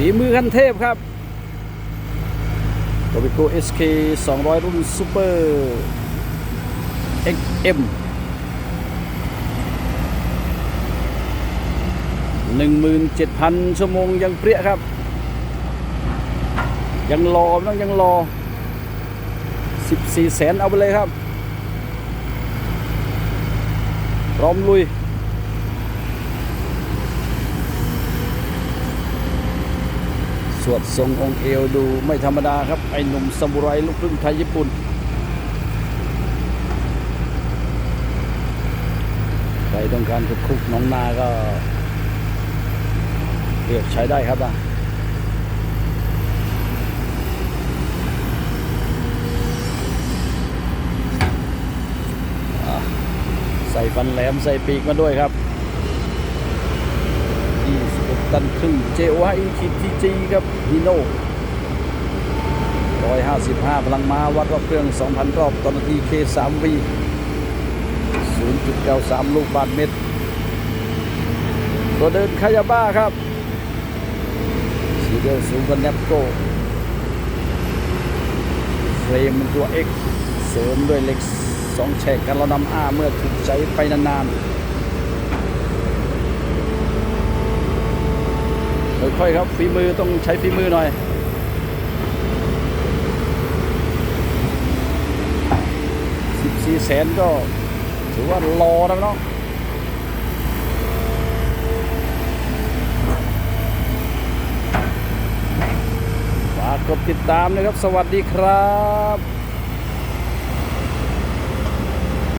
ฝีมือคันเทพครับโตบิโก SK 200รุ่นซูเปอร์ XM 17,000ชั่วโมงยังเปรี้ยครับ ยังรอต้องยังรอ14แสนเอาไปเลยครับพร้อมลุย วดทรงองค์เอวดูไม่ธรรมดาครับ ไอ้หนุ่มซามูไรลูกครึ่งไทยญี่ปุ่นใครต้องการคุกคุกน้องนาก็เรียกใช้ได้ครับนะใส่ฟันแหลมใส่ปีกมาด้วยครับ 21ตันครึ่ง JOI ขีดทีจีครับฮีโน่155 พลังม้าวัดรอบเครื่อง 2,000 รอบต่อนาที K3V 0.93 ลูกบาทเมตร ตัวเดินคายาบ้าครับ สีเดียวสูงกว่าแนปโก้เฟรมเป็นตัว X เสริมด้วยเล็กสองแฉกกันเรานำอ้าเมื่อถูกใช้ไปนานๆ ค่อยๆครับฝีมือต้องใช้ฝีมือหน่อย14แสนก็ถือว่ารอแล้วเนาะฝากกดติดตามนะครับ สวัสดีครับ